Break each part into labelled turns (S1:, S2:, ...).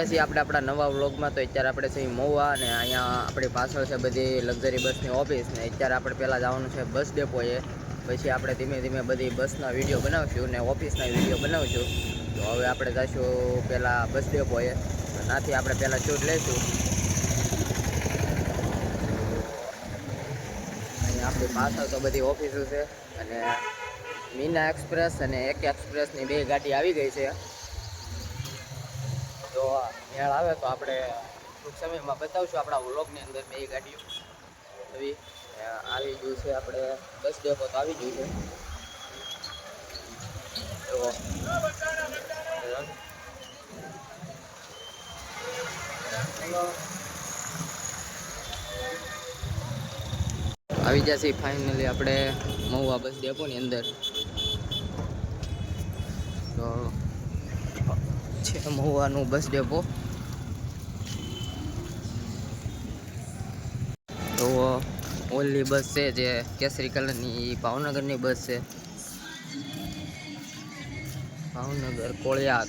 S1: ગયા છીએ આપણે આપણા નવા વ્લોગમાં. તો અત્યારે આપણે છે મહુવા અને અહીંયા આપણી પાછળ છે બધી લક્ઝરી બસની ઓફિસ ને અત્યારે આપણે પહેલાં જવાનું છે બસ ડેપોએ. પછી આપણે ધીમે ધીમે બધી બસના વીડિયો બનાવશું ને ઓફિસના વીડિયો બનાવશું. તો હવે આપણે જઈશું પહેલાં બસ ડેપોએ. ત્યાંથી આપણે પહેલાં શૂટ લઈશું. અહીંયા આપણી પાછળ તો બધી ઓફિસો છે અને મીના એક્સપ્રેસ અને એક એક્સપ્રેસની બે ગાડી આવી ગઈ છે. તો મેળ આવે તો આપણે ટૂંક સમયમાં બતાવશું આપણા વ્લોગની અંદર બે ગાડીઓ. આવી આવી ગયું છે આપણે બસ ડેપો તો આવી ગયું છે. તો આવી જશે ફાઇનલી આપણે મહુવા બસ ડેપોની અંદર. છે મહુવાનું બસ ડેપો. તો ઓલી બસ છે જે કેસરી કલરની ભાવનગરની બસ છે. ભાવનગર કોળિયાક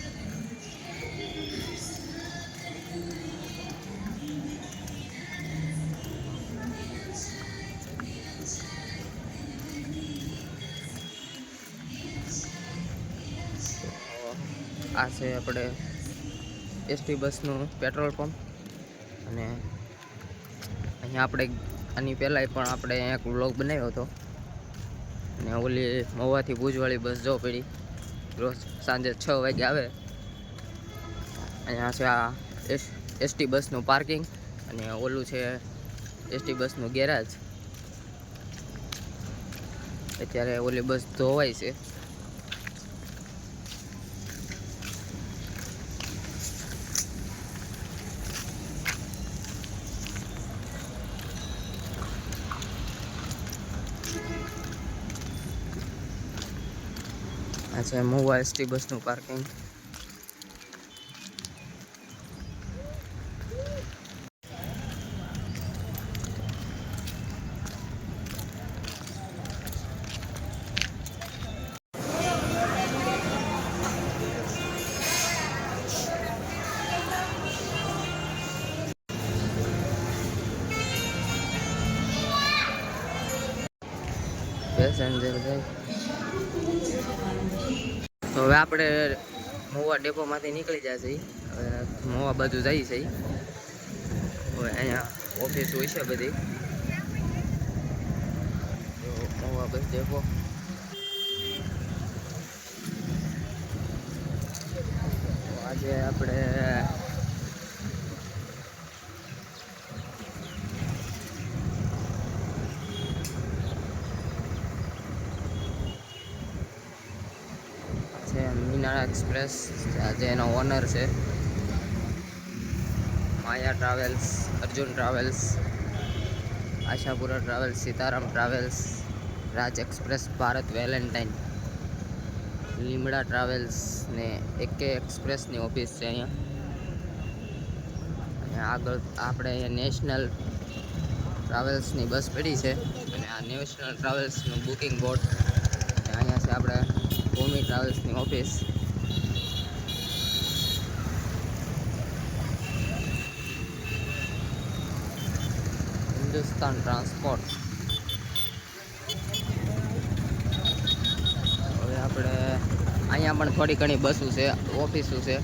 S1: આ છે આપણે એસટી બસનું પેટ્રોલ પંપ. અને અહીંયા આપણે આની પહેલાંય પણ આપણે એક વ્લોગ બનાવ્યો હતો. અને ઓલી મહુવાથી ભુજવાળી બસ જો પડી. રોજ સાંજે છ વાગે આવે. અહીંયા છે આ એસ એસટી બસનું પાર્કિંગ અને ઓલું છે એસટી બસનું ગેરાજ અત્યારે ઓલી બસ ધોવાય છે. આ છે મોવા એસટી બસનું પાર્કિંગ તો હવે આપણે મોવા ડેપોમાંથી નીકળી જાય છે હવે મોવા બાજુ જઈએ છે હવે અહીંયા ઓફિસ હોય છે બધી. તો મહુવા બસ ડેપો. આજે આપણે છે, મીનાળા એક્સપ્રેસ, આજે એનો ઓનર છે. Maya Travels, Arjun Travels, Ashapura Travels, Sitaram Travels, Raj Express, Bharat Valentine, Limda Travels ને એકે એક્સપ્રેસની ઓફિસ છે અહીંયા. અને આગળ આપણે અહીંયા નેશનલ ટ્રાવેલ્સની બસ પડી છે. અને આ નેશનલ ટ્રાવેલ્સનું બુકિંગ બોર્ડ. અહીંયા છે આપણે ભૂમિ ટ્રાવેલ્સની ઓફિસ હિન્દુસ્તાન ટ્રાન્સપોર્ટ હવે આપણે અહીંયા પણ થોડી ઘણી બસો છે, ઓફિસો છે.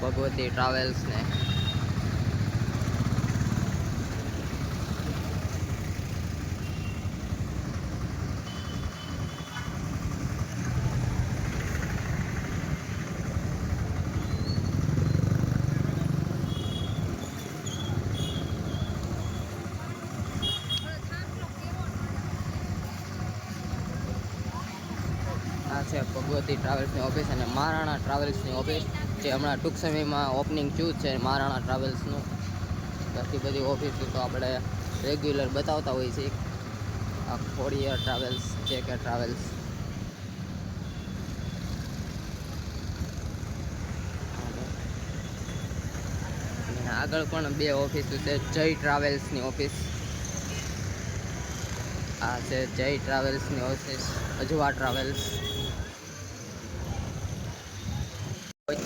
S1: ભગવતી ટ્રાવેલ્સ ને આ છે ટ્રાવેલ્સની ઓફિસ અને મહારાણા ટ્રાવેલ્સની ઓફિસ, જે હમણાં ટૂંક સમયમાં ઓપનિંગ થયું છે મહારાણા ટ્રાવેલ્સનું. બાકી બધી ઓફિસો તો આપણે રેગ્યુલર બતાવતા હોઈએ છીએ. આ ખોડિયાર ટ્રાવેલ્સ જે કે ટ્રાવેલ્સ આગળ પણ બે ઓફિસો છે, જય ટ્રાવેલ્સની ઓફિસ. આ છે જય ટ્રાવેલ્સની ઓફિસ, અજવા ટ્રાવેલ્સ.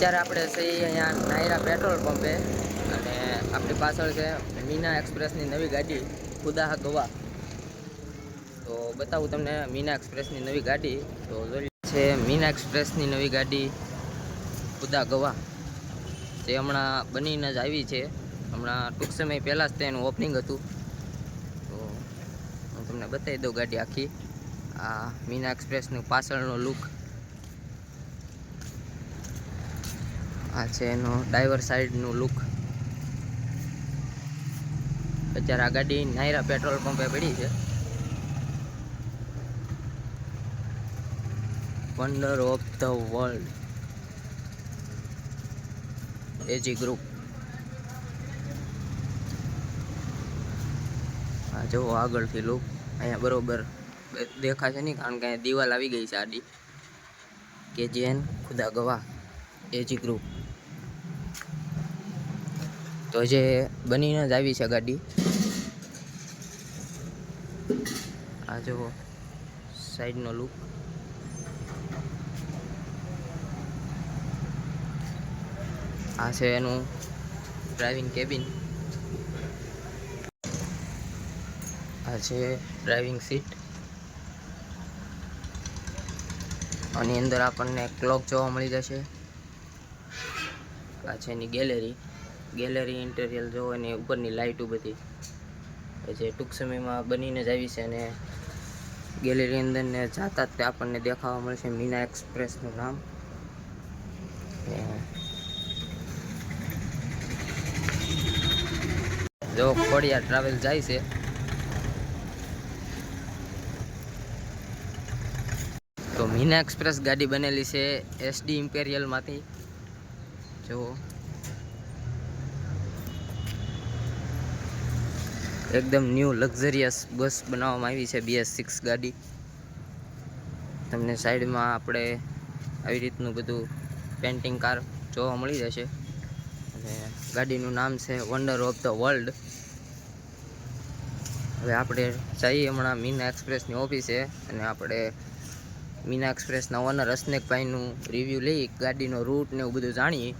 S1: અત્યારે આપણે છીએ અહીંયા નાયરા પેટ્રોલ પંપે અને આપણી પાછળ છે મીના એક્સપ્રેસની નવી ગાડી, ખુદા ગવા. તો બતાવું તમને મીના એક્સપ્રેસની નવી ગાડી. તો છે મીના એક્સપ્રેસની નવી ગાડી, ખુદા ગવા. જે હમણાં બનીને જ આવી છે. હમણાં ટૂંક સમય પહેલાં જ તેનું ઓપનિંગ હતું. તો હું તમને બતાવી દઉં ગાડી આખી. આ મીના એક્સપ્રેસનું પાછળનો લુક આ છે એનો ડ્રાઈવર સાઈડનું લુક અત્યારે આ ગાડી નાયરા પેટ્રોલ પંપે પડી છે. Wonder of the World A G group આ જુઓ આગળથી લુક અહીંયા બરોબર દેખાશે નહીં, કારણ કે દિવાલ આવી ગઈ છે આડી. જેન ખુદા ગવા એજી ગ્રુપ તો જે બનીને જ આવી છે ગાડી. આ જુઓ સાઈડનો લુક આ છે એનું ડ્રાઇવિંગ કેબિન આ છે ડ્રાઇવિંગ સીટ આની અંદર આપણને ક્લોક જોવા મળી જશે. આ છે એની ગેલેરી ગેલેરી ઇન્ટેરિયલ જો અને ઉપરની લાઇટો બધી. જે ટૂંક સમયમાં બનીને જ આવી છે અને ગેલેરી અંદર ને જાતા જ આપણને દેખાવા મળશે મીના એક્સપ્રેસનું નામ. જો ખોડિયા ટ્રાવેલ જાય છે. તો મીના એક્સપ્રેસ ગાડી બનેલી છે એસડી ઇમ્પેરિયલમાંથી જો એકદમ ન્યૂ લક્ઝરિયસ બસ બનાવવામાં આવી છે બીએસ સિક્સ ગાડી. તમને સાઈડમાં આપણે આવી રીતનું બધું પેન્ટિંગ કાર જોવા મળી જશે. અને ગાડીનું નામ છે વન્ડર ઓફ ધ વર્લ્ડ હવે આપણે જઈએ હમણાં મીના એક્સપ્રેસની ઓફિસે અને આપણે મીના એક્સપ્રેસના ઓનર અસ્નેકભાઈનું રિવ્યૂ લઈ, ગાડીનો રૂટ ને એવું બધું જાણીએ.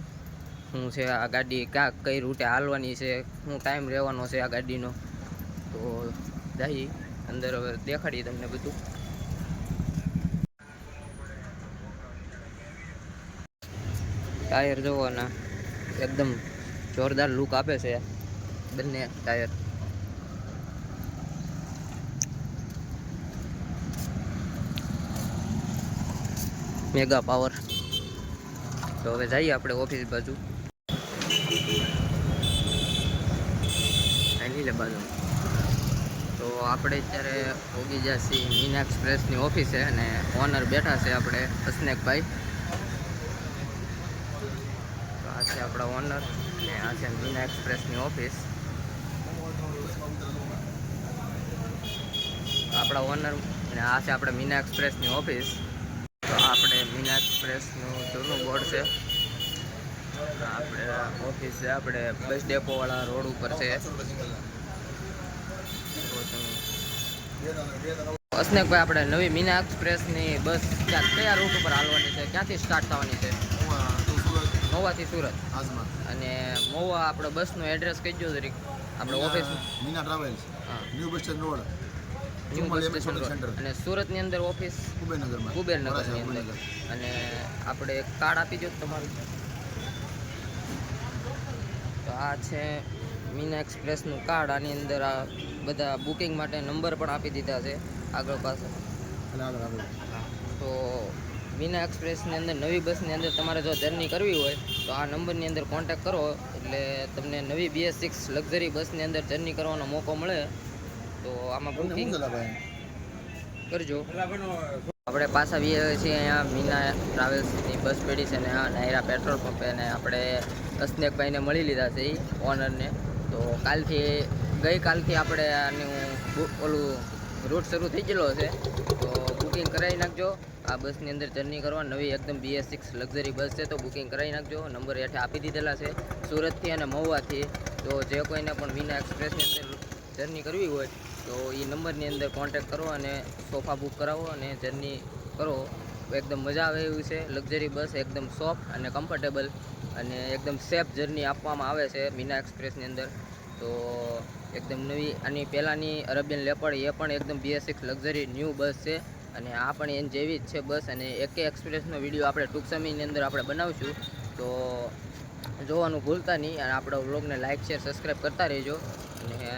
S1: શું છે આ ગાડી, ક્યાં, કઈ રૂટે હાલવાની છે, શું ટાઈમ રહેવાનો છે આ ગાડીનો. તો જઈએ અંદર હવે દેખાડીએ તમને બધું. ટાયર જોવો ને એકદમ જોરદાર લુક આપે છે બંને ટાયર મેગા પાવર તો હવે જઈએ આપણે ઓફિસ બાજુ. લીલે બાજુ. તો આપણે અત્યારે ઓગી છીએ, મીના એક્સપ્રેસની ઓફિસે અને ઓનર બેઠા છે આપણે હસનેકભાઈ તો આ છે આપણા ઓનર અને આ છે મીના એક્સપ્રેસની ઓફિસ. આપણા ઓનર અને આ છે આપણે મીના એક્સપ્રેસની ઓફિસ. તો આપણે મીના એક્સપ્રેસનું જૂનું બોર્ડ છે. આપણે ઓફિસ છે, આપણે બસ ડેપોવાળા રોડ ઉપર છે. અસ્નેકભાઈ આપણે નવી મીના એક્સપ્રેસની બસ ક્યાં કયા રૂટ ઉપર હાલવાની છે? ક્યાંથી સ્ટાર્ટ થવાની છે? મહુવાથી સુરત. અને મહુવા આપણે બસનું એડ્રેસ કહી દો જરીક. આપણે office
S2: Meena Travels new bus
S1: station road. અને સુરતની અંદર ઓફિસ
S2: કુબેરનગરમાં.
S1: કુબેરનગરની અંદર. અને આપણે કાર્ડ આપી દો તમારું. તો આ છે મીના એક્સપ્રેસનું કાર્ડ આની અંદર આ બધા બુકિંગ માટે નંબર પણ આપી દીધા છે આગળ પાછળ.
S2: આગળ આગળ.
S1: તો મીના એક્સપ્રેસની અંદર નવી બસની અંદર તમારે જો જર્ની કરવી હોય તો આ નંબરની અંદર કોન્ટેક કરો. એટલે તમને નવી બીએસ સિક્સ લક્ઝરી બસની અંદર જર્ની કરવાનો મોકો મળે. તો આમાં બુકિંગ કરજો. આપણે પાછા આવીએ છીએ અહીંયા મીના ટ્રાવેલ્સની બસ પડી છે ને આ નાયરા પેટ્રોલ પંપે ને આપણે અસ્નેકભાઈને મળી લીધા છે એ ઓનરને. તો કાલથી ગઈકાલથી આપણે આનું ઓલું રૂટ શરૂ થઈ ગયેલો છે. તો બુકિંગ કરાવી નાખજો. આ બસની અંદર જર્ની કરવા નવી એકદમ બીએસ સિક્સ લક્ઝરી બસ છે, તો બુકિંગ કરાવી નાખજો. નંબર હેઠે આપી દીધેલા છે સુરતથી અને મહુવાથી. તો જે કોઈને પણ મીના એક્સપ્રેસની અંદર જર્ની કરવી હોય, તો એ નંબરની અંદર કોન્ટેક્ટ કરો અને સોફા બુક કરાવો અને જર્ની કરો. એકદમ મજા આવે એવું છે. લક્ઝરી બસ એકદમ સોફ્ટ અને કમ્ફર્ટેબલ અને એકદમ સેફ જર્ની આપવામાં આવે છે મીના એક્સપ્રેસની અંદર. તો એકદમ નવી આની પહેલાંની અરેબિયન લેપડ એ પણ એકદમ B S six luxury new bus છે. અને આ પણ એની જેવી જ છે બસ અને એકે એક્સપ્રેસનો વીડિયો આપણે ટૂંક સમયની અંદર આપણે બનાવશું. તો જોવાનું ભૂલતા નહીં અને આપણા વ્લોગને લાઇક શેર, સબસ્ક્રાઈબ કરતા રહેજો. અને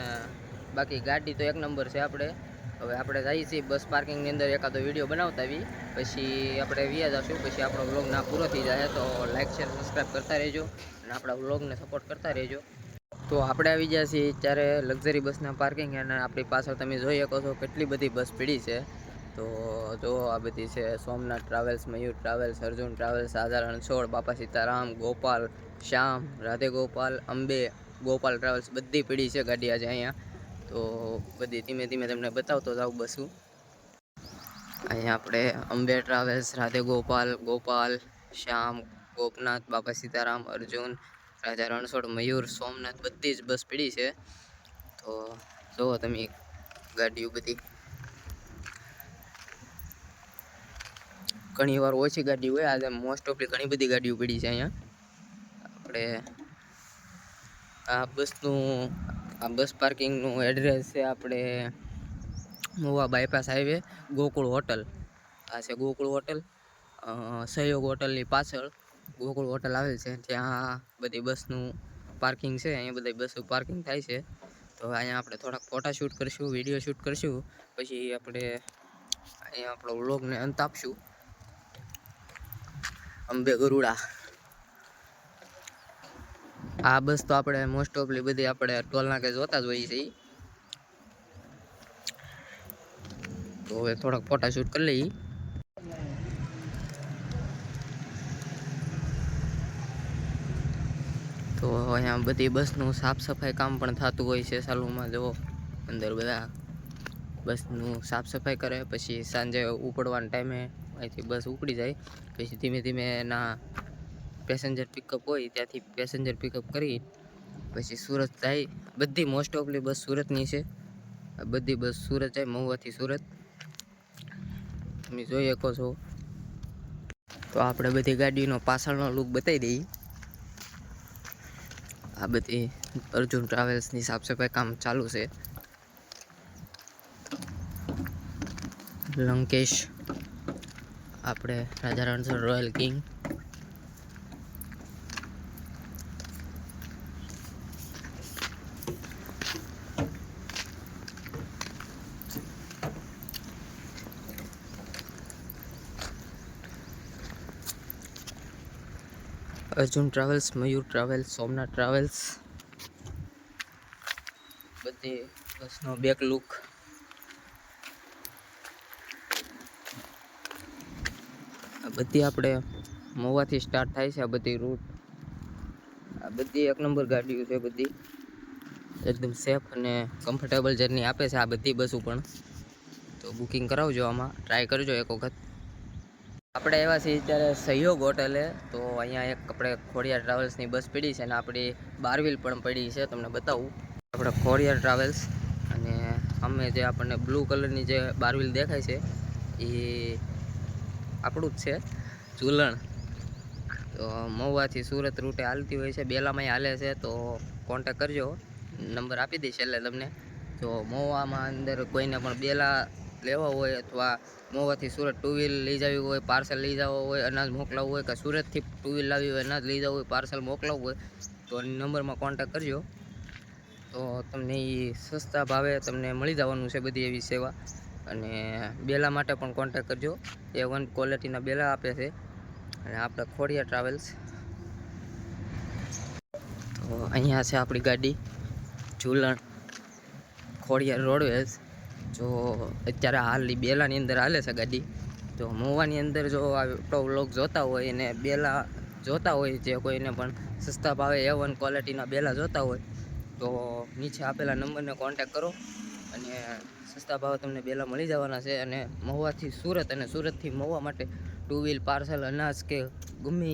S1: બાકી ગાડી તો એક નંબર છે આપણે. હવે આપણે જઈએ છીએ બસ પાર્કિંગની અંદર એકાદો વીડિયો બનાવતા આવી પછી આપણે વ્યા જશું. પછી આપણો વ્લોગ ના પૂરો થઈ જાય તો લાઇક શેર, સબસ્ક્રાઈબ કરતા રહેજો. અને આપણા વ્લોગને સપોર્ટ કરતા રહેજો. તો આપણે આવી ગયા છીએ ત્યારે લક્ઝરી બસના પાર્કિંગ અને આપણી પાછળ તમે જોઈ શકો છો કેટલી બધી બસ પીડી છે. તો જો આ બધી છે Somnath Travels, Mayur Travels, Arjun Travels, સાધારણ છોડ, બાપા સીતારામ, ગોપાલ, શ્યામ, રાધે ગોપાલ, અંબે, ગોપાલ ટ્રાવેલ્સ બધી પીડી છે ગાડી આજે અહીંયા. તો બધી ધીમે ધીમે તમને બતાવતો જાઉં બસું. અહીંયા આપણે અંબે ટ્રાવેલ્સ, રાધે ગોપાલ ગોપાલ, શ્યામ, ગોપનાથ, બાપા સીતારામ, અર્જુન રાજા રણછોડ, મયુર, સોમનાથ બધી જ બસ પીડી છે. તો જુઓ તમે ગાડીઓ બધી. ઘણી વાર ઓછી ગાડી હોય આજે મોસ્ટ ઓફલી ઘણી બધી ગાડીઓ પડી છે અહીંયા. આપણે આ બસનું, આ બસ પાર્કિંગનું એડ્રેસ છે આપણે Mova bypass highway Gokul hotel. આ છે ગોકુળ હોટલ. સહયોગ હોટલની પાછળ. ગોકુળ હોટલ આવેલ છે ત્યાં બધી બસનું પાર્કિંગ છે, અહીંયા બધી બસો પાર્કિંગ થાય છે. તો અહીંયા આપણે થોડાક ફોટા શૂટ કરીશું વીડિયો શૂટ કરીશું, પછી આપણે અહીંયા આપણો વ્લોગને અંત આપશું. અંબે ગરુડા. આ બસ તો આપણે મોસ્ટ ઓફલી બધી આપણે ટોલ નાકે જોતા જ હોઈએ છીએ. તો હવે થોડાક ફોટા શૂટ કરી લઈએ. તો અહીંયા બધી બસનું સાફ સફાઈ કામ પણ થતું હોય છે સાલુમાં, જુઓ. અંદર બધા બસનું સાફ સફાઈ કરે, પછી સાંજે ઉપડવાના ટાઈમે અહીંથી બસ ઉપડી જાય, પછી ધીમે ધીમે એના પેસેન્જર પિકઅપ હોય, ત્યાંથી પેસેન્જર પિકઅપ કરી, પછી સુરત જાય. બધી મોસ્ટ ઓફલી બસ સુરતની છે. બધી બસ સુરત જાય, મહુવાથી સુરત. તમે જોઈ શકો છો. તો આપણે બધી ગાડીનો પાછળનો લુક બતાવી દઈએ. આ બધી અર્જુન ટ્રાવેલ્સની સાફ સફાઈ કામ ચાલુ છે. લંકેશ, આપણે Raja Ranchhod Royal King Arjun Travels, Mayur Travels, Somnath Travels. બધી બસનો બેક લુક આ બધી આપણે મહુવાથી સ્ટાર્ટ થાય છે આ બધી રૂટ આ બધી એક નંબર ગાડીઓ છે બધી. એકદમ સેફ અને કમ્ફર્ટેબલ જર્ની આપે છે આ બધી બસો પણ. તો બુકિંગ કરાવજો આમાં. ટ્રાય કરજો એક વખત. આપણે એવા છીએ ત્યારે સહયોગ હોટલે, તો અહીંયા એક આપણે ખોડિયાર ટ્રાવેલ્સની બસ પડી છે અને આપણી બારવીલ પણ પડી છે, તમને બતાવું. આપણે ખોડિયાર ટ્રાવેલ્સ અને અમે જે આપણને બ્લુ કલરની જે બારવીલ દેખાય છે, એ આપણું જ છે, ઝૂલણ. તો મહુવાથી સુરત રૂટે હાલતી હોય છે બેલામાંય હાલે છે, તો કોન્ટેક કરજો. નંબર આપી દઈશ એટલે તમને. તો મહુવામાં અંદર કોઈને પણ બેલા લેવા હોય અથવા મોવાથી સુરત ટુ વ્હીલ લઈ જવી હોય પાર્સલ લઈ જવા હોય, અનાજ મોકલાવવું હોય કે સુરતથી ટુ વ્હીલ લાવી હોય, અનાજ લઈ જવું હોય પાર્સલ મોકલાવવું હોય, તો નંબરમાં કોન્ટેક કરજો. તો તમને એ સસ્તા ભાવે તમને મળી જવાનું છે બધી એવી સેવા. અને બેલા માટે પણ કોન્ટેક કરજો. એ વન ક્વોલિટીના બેલા આપે છે. અને આપણે ખોડિયા ટ્રાવેલ્સ તો અહીંયા છે આપણી ગાડી. ઝૂલણ. ખોડિયાર રોડવેઝ જો અત્યારે હાલની બેલાની અંદર હાલે છે ગાડી. તો મોવાની અંદર જો આ વ્લોગ જોતા હોય અને બેલા જોતા હોય જે કોઈને પણ સસ્તા ભાવે એ વન ક્વોલિટીના બેલા જોતા હોય, તો નીચે આપેલા નંબરને કોન્ટેક કરો અને સસ્તા ભાવે તમને બેલા મળી જવાના છે અને મહુવાથી સુરત અને સુરતથી મહુવા માટે ટુ વ્હીલ પાર્સલ અનાજ કે ગમે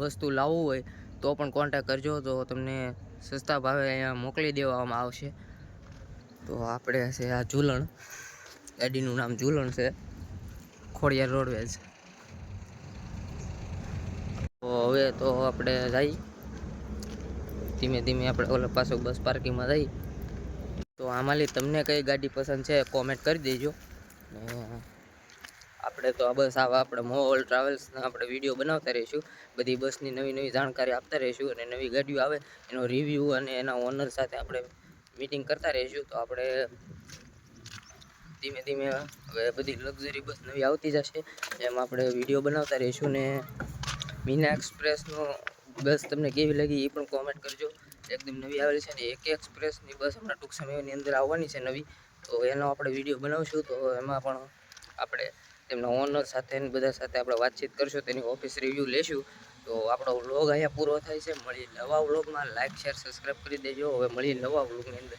S1: વસ્તુ લાવવું હોય તો પણ કોન્ટેક કરજો. તો તમને સસ્તા ભાવે અહીંયા મોકલી દેવામાં આવશે. તો આપણે છે આ ઝૂલણ. ગાડીનું નામ ઝૂલણ છે. ખોડિયાર રોડવેઝ તો હવે તો આપણે જઈ ધીમે ધીમે આપણે ઓલા પાછો બસ પાર્કિંગમાં જઈ. તો આમાંલી તમને કઈ ગાડી પસંદ છે કોમેન્ટ કરી દેજો. ને આપણે તો આ બસ આવા આપણે મોલ ટ્રાવેલ્સના આપણે વીડિયો બનાવતા રહીશું. બધી બસની નવી નવી જાણકારી આપતા રહીશું અને નવી ગાડીઓ આવે એનો રિવ્યૂ અને એના ઓનર સાથે આપણે મીટિંગ કરતા રહીશું તો આપણે ધીમે ધીમે હવે બધી લક્ઝરી બસ નવી આવતી જશે એમાં આપણે વીડિયો બનાવતા રહીશું ને મીના એક્સપ્રેસનો બસ તમને કેવી લાગી એ પણ કોમેન્ટ કરજો. એકદમ નવી આવેલી છે ને એક એક્સપ્રેસની બસ હમણાં ટૂંક સમયની અંદર આવવાની છે નવી. તો એનો આપણે વીડિયો બનાવશું તો એમાં પણ આપણે તેમના ઓનર સાથે બધા સાથે આપણે વાતચીત કરશું, તેની ઓફિસ રિવ્યૂ લેશું. તો આપણો વ્લોગ અહીંયા પૂરો થાય છે. મળી નવા વ્લોગમાં. લાઇક શેર સબસ્ક્રાઈબ કરી દેજો. હવે મળી નવા વ્લોગની અંદર.